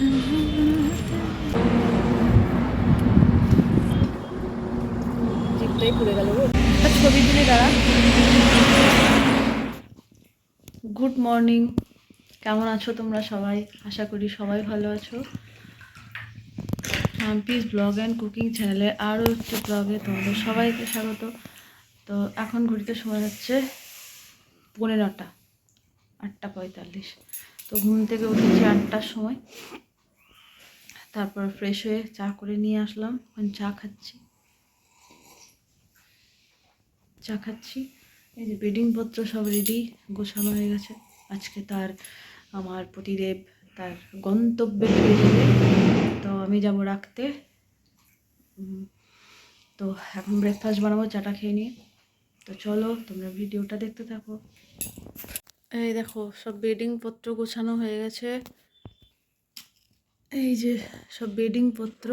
Good morning কেমন আছো তোমরা সবাই? আশা করি সবাই ভালো আছো। হাম্পিস ব্লগ অ্যান্ড কুকিং চ্যানেলে আরও একটি ব্লগে তোমাদের সবাইকে স্বাগত। তো এখন ঘড়িতে সময় হচ্ছে পনেরোটা আটটা পঁয়তাল্লিশ। তো ঘুম থেকে উঠেছি আটটার সময়। তারপর ফ্রেশ হয়ে চা করে নিয়ে আসলাম। এখন চা খাচ্ছি। চা খাচ্ছি। এই যে বেডিং পত্র সব রেডি গোছানো হয়ে গেছে। আজকে তার, আমার প্রতিদেব তার গন্তব্যে ফিরে যাবে। তো আমি যাব রাখতে। তো এখন ব্রেকফাস্ট বানাবো, চাটা খেয়ে নিয়ে। তো চলো, তোমরা ভিডিওটা দেখতে থাকো। এই দেখো, সব বেডিং পত্র গোছানো হয়ে গেছে। এই যে সব বেডিং পত্র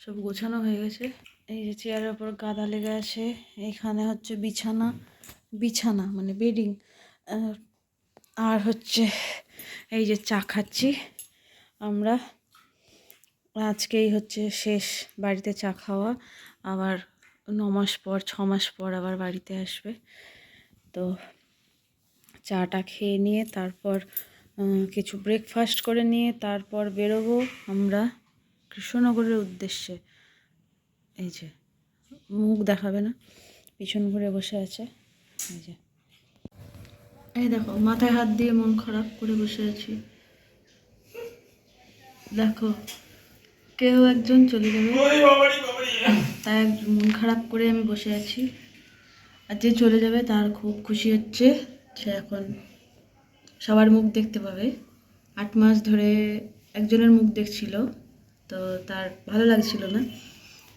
সব গোছানো হয়ে গেছে। এই যে চেয়ারের ওপর গাদা লেগে আছে। এখানে হচ্ছে বিছানা। বিছানা মানে বেডিং। আর হচ্ছে এই যে চা খাচ্ছি আমরা। আজকেই হচ্ছে শেষ বাড়িতে চা খাওয়া। আবার ন মাস পর, ছ মাস পর আবার বাড়িতে আসবে। তো চাটা খেয়ে নিয়ে তারপর কিছু ব্রেকফাস্ট করে নিয়ে তারপর বেরোবো আমরা কৃষ্ণনগরের উদ্দেশ্যে। এই যে, মুখ দেখাবে না, পিছন ঘুরে বসে আছে। এই যে। এই দেখো, মাথায় হাত দিয়ে মন খারাপ করে বসে আছি। দেখো, কেউ একজন চলে যাবে। তাই মন খারাপ করে আমি বসে আছি। আর যে চলে যাবে তার খুব খুশি হচ্ছে, সে এখন সবার মুখ দেখতে পাবে। আট মাস ধরে একজনের মুখ দেখছিল, তো তার ভালো লাগছিল না।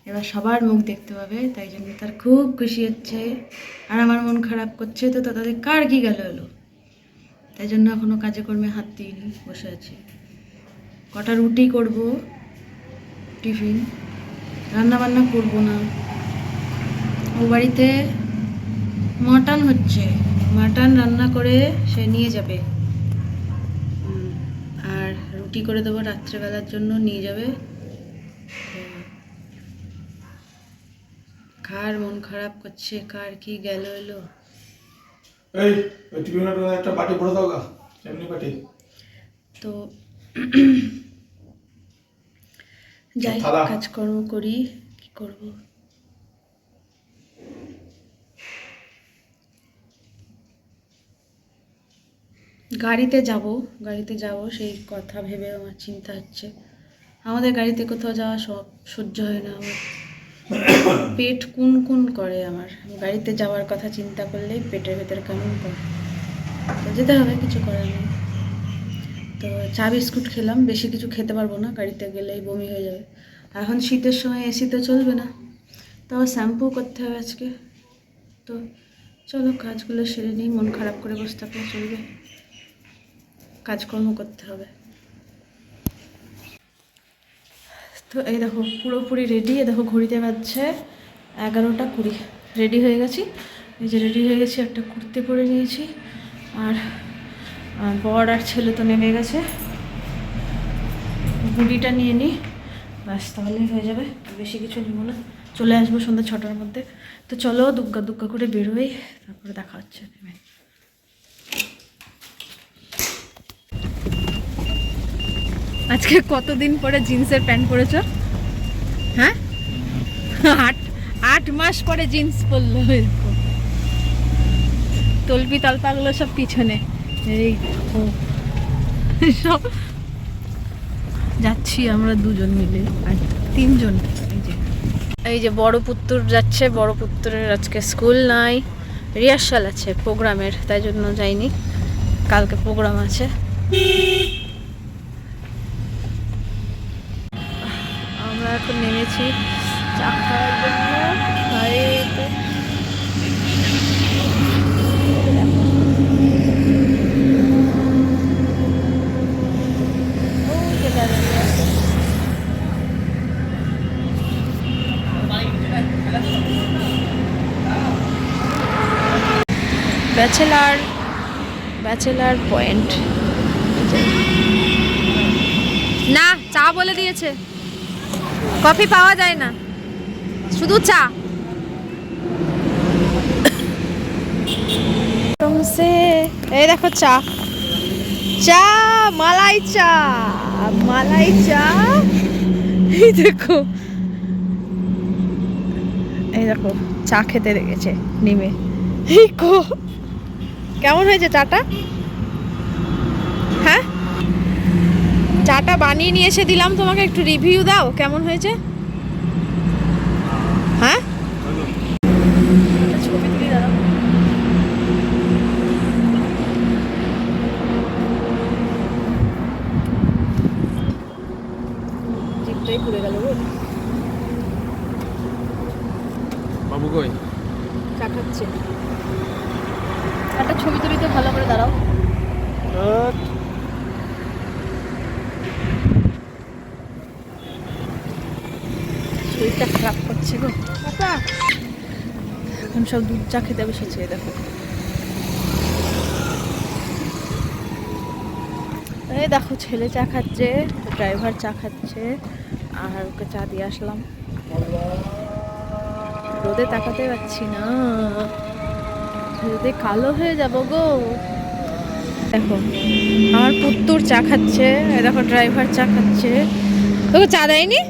এবার সবার মুখ দেখতে পাবে, তাই জন্য তার খুব খুশি হচ্ছে। আর আমার মন খারাপ করছে, তো তাদের কার কি গেল এলো? তাই জন্য এখনও কাজে কর্মে হাত দিইনি, বসে আছি। কটা রুটি করব, টিফিন। রান্না বান্না করব না। ও বাড়িতে মটন হচ্ছে। মাটন রান্না করে সে নিয়ে যাবে। আর রুটি করে দেবো রাত্রেবেলার জন্য নিয়ে যাবে। কার মন খারাপ করছে? কার কি গেল এলো? এই একটা বাটি ভরে দাও গা এমনি বাটি। তো যাই। কাজকর্ম করি কি করব? গাড়িতে যাব গাড়িতে যাব, সেই কথা ভেবে আমার চিন্তা হচ্ছে। আমাদের গাড়িতে কোথাও যাওয়া সব সহ্য হয় না আমার। পেট কুন কুন করে আমার। গাড়িতে যাওয়ার কথা চিন্তা করলেই পেটের ভেতরে কেমন করে তো যেতে হবে, কিছু করার নেই। তো চা বিস্কুট খেলাম, বেশি কিছু খেতে পারব না, গাড়িতে গেলেই বমি হয়ে যাবে। এখন শীতের সময় এসি তো চলবে না তো শ্যাম্পু করতে হবে আজকে। তো চলো, কাজগুলো সেরে নিই, মন খারাপ করে বসে থাকলে চলবে। কাজকর্ম করতে হবে। তো এই দেখো, পুরোপুরি রেডি এ দেখো ঘড়িতে বাজছে এগারোটা কুড়ি। রেডি হয়ে গেছি? এই যে রেডি হয়ে গেছি, একটা কুর্তি পরে নিয়েছি। আর বর আর ছেলে তো নেমে গেছে। গুড়িটা নিয়ে নিই ব্যাস, তাহলেই হয়ে যাবে। বেশি কিছু নেব না। চলে আসব সন্ধ্যা ছটার মধ্যে। তো চলো দুগ্গা দুগ্গা করে বেরোই, তারপরে দেখা হচ্ছে। আজকে কতদিন পরে জিন্সের প্যান্ট পরেছ? হ্যাঁ? আট আট মাস পরে জিন্স পরলো এরকম তলপি তলপাগুলো সব পিছনে। এই ও। সব। যাচ্ছি আমরা দুজন মিলে, আর তিনজন। এই যে। বড় পুত্র যাচ্ছে, বড় পুত্রের আজকে স্কুল নাই। রিহার্সাল আছে প্রোগ্রামের, তাই জন্য যাইনি। কালকে প্রোগ্রাম আছে আমরা এখন নেমেছি। চা খাওয়ার জন্য। Bachelor bachelor point. না চা বলে দিয়েছে। কফি পাওয়া যায় না। শুধু চা। এই দেখো চা। চা, মালাই চা মালাই চা। এই দেখো। এই দেখো, চা খেতে রেখেছে নিমে। কো কেমন হয়েছে চাটা হ্যাঁ চাটা বানিয়ে নিয়ে এসে দিলাম তোমাকে একটু রিভিউ দাও কেমন হয়েছে? হ্যাঁ? বাবু কই? চা খাচ্ছে একটা ছবি তুলিতে ভালো করে দাঁড়াও। শরীরটা খারাপ করছে গো। এখন সব দুধ চা খেতে বসেছে দেখো। এই দেখো ছেলে চা খাচ্ছে ড্রাইভার চা খাচ্ছে আর ওকে চা দিয়ে আসলাম। রোদে তাকাতে পারছি না। রোদে কালো হয়ে যাব গো। দেখো আমার পুত্তুর চা খাচ্ছে দেখো ড্রাইভার চা খাচ্ছে। তোকে চা দেয়নি?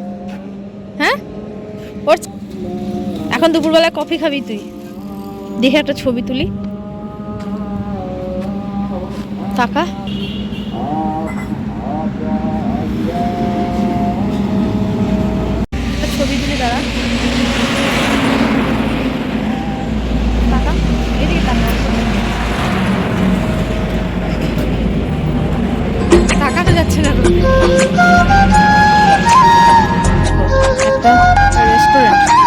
এখন দুপুরবেলায় কফি খাবি তুই। দেখে একটা ছবি তুলি। টাকা ছবি তুলি, দাঁড়া। টাকা যাচ্ছে না রেস্টুরেন্ট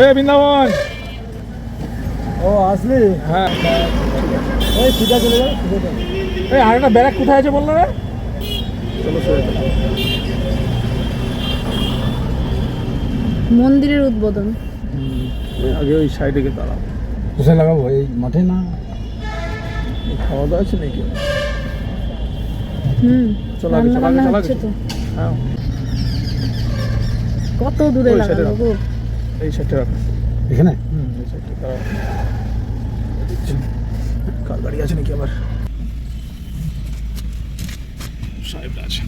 এ বৃন্দাবন। ও আসলি? হ্যাঁ। ওই সিধা চলে যাবে এই আর একটা ব্যারাক কোথায় আছে বলল রে? মন্দিরের উদ্বোধন। আগে ওই সাইডে গিয়ে দাঁড়াবো কোথায় লাগাবো এই মাঠে না? খাওয়া দাওয়া আছে নাকি? হুম চলো আগে, চলো আগে, চলো হ্যাঁ। কত দূরে ওই এই সাইডে রাখো। এখানে? হুম এই সাইডে দাঁড়াও দিচ্ছি। কার গাড়ি আছে নাকি আবার? সাহেবটা আছে।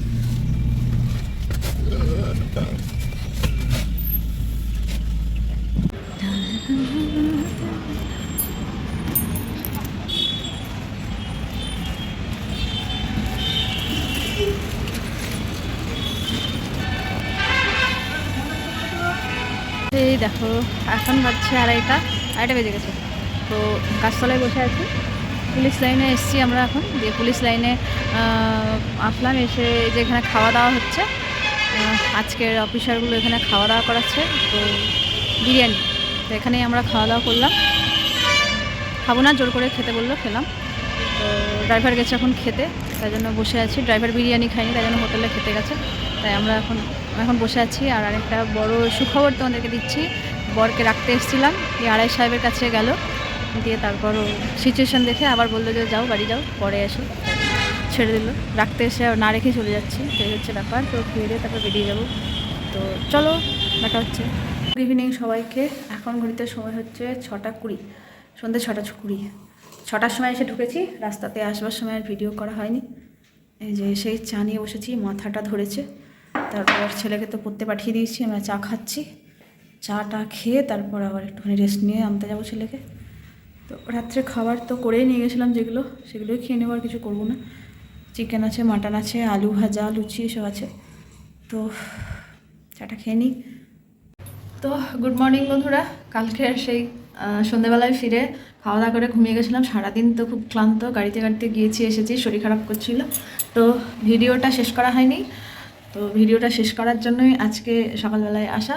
এই দেখো, এখন বাজছে আড়াইটা আড়াইটা বেজে গেছে। তো গাছতলায় বসে আছি। পুলিশ লাইনে এসছি আমরা এখন। দিয়ে পুলিশ লাইনে আসলাম, এসে যেখানে খাওয়া দাওয়া হচ্ছে। আজকের অফিসারগুলো এখানে খাওয়া দাওয়া করাচ্ছে। তো বিরিয়ানি। তো এখানেই আমরা খাওয়া দাওয়া করলাম। খাব না, জোর করে খেতে বলল, খেলাম। তো ড্রাইভার গেছে এখন খেতে, তাই জন্য বসে আছি। ড্রাইভার বিরিয়ানি খাইনি তাই জন্য হোটেলে খেতে গেছে। তাই আমরা এখন এখন বসে আছি আর আরেকটা বড় সুখবর তোমাদেরকে দিচ্ছি। বরকে রাখতে এসেছিলাম, এই আড়াই সাহেবের কাছে গেল। দিয়ে তারপর সিচুয়েশান দেখে আবার বলল যে যাও, বাড়ি যাও, পরে এসো। ছেড়ে দিল। রাখতে এসে না রেখে চলে যাচ্ছি। সেই হচ্ছে ব্যাপার। তো দিয়ে তারপর বেরিয়ে যাব। তো চলো, দেখা হচ্ছে। গুড ইভিনিং সবাইকে। এখন ঘড়িতে সময় হচ্ছে ছটা কুড়ি সন্ধ্যে ছটা কুড়ি। ছটার সময় এসে ঢুকেছি। রাস্তাতে আসবার সময় আর ভিডিও করা হয়নি। এই যে সেই চা নিয়ে বসেছি, মাথাটা ধরেছে। তারপর ছেলেকে তো পড়তে পাঠিয়ে দিয়েছি, আমরা চা খাচ্ছি। চাটা খেয়ে তারপর আবার একটুখানি রেস্ট নিয়ে আনতে যাব ছেলেকে। তো রাত্রে খাবার তো করেই নিয়ে গেছিলাম যেগুলো, সেগুলোই খেয়ে নেব আর কিছু করব না। চিকেন আছে মাটন আছে, আলু ভাজা, লুচি এসব আছে। তো চাটা খেয়ে নিই। তো গুড মর্নিং বন্ধুরা, কালকে সেই সন্ধেবেলায় ফিরে খাওয়া দাওয়া করে ঘুমিয়ে গেছিলাম। সারাদিন তো খুব ক্লান্ত, গাড়িতে গাড়িতে গিয়েছি, এসেছি, শরীর খারাপ করছিল। তো ভিডিওটা শেষ করা হয়নি। তো ভিডিওটা শেষ করার জন্যই আজকে সকালবেলায় আসা।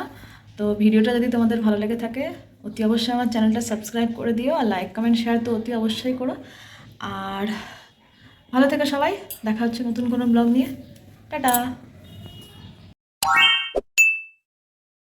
তো ভিডিওটা যদি তোমাদের ভালো লেগে থাকে, অতি অবশ্যই আমার চ্যানেলটা সাবস্ক্রাইব করে দিও আর লাইক, কমেন্ট শেয়ার তো অতি অবশ্যই করো। আর ভালো থেকে সবাই, দেখা হচ্ছে নতুন কোনো ব্লগ নিয়ে। টাটা!